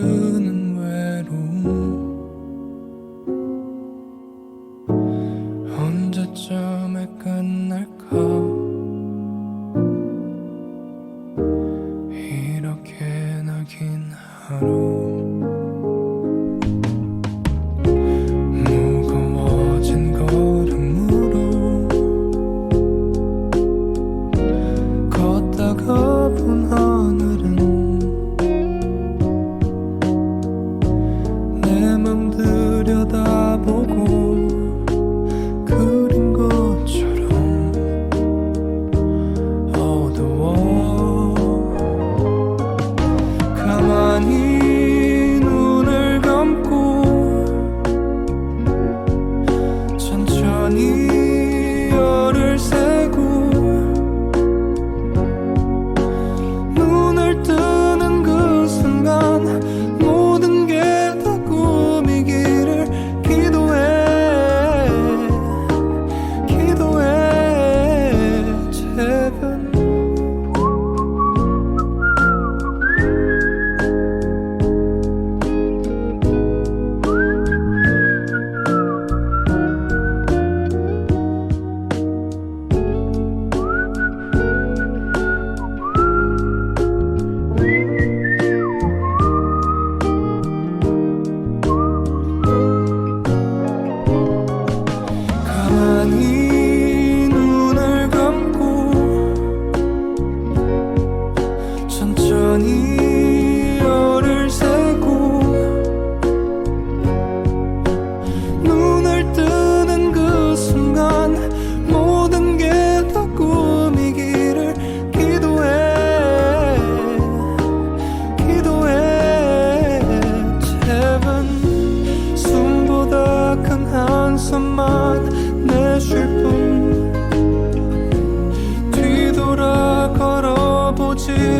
드는 외로움 언제쯤에 끝날까? 이렇게 나긴 하루. 你。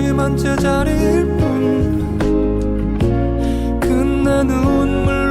심한 제자리일 뿐. 끝나는 운물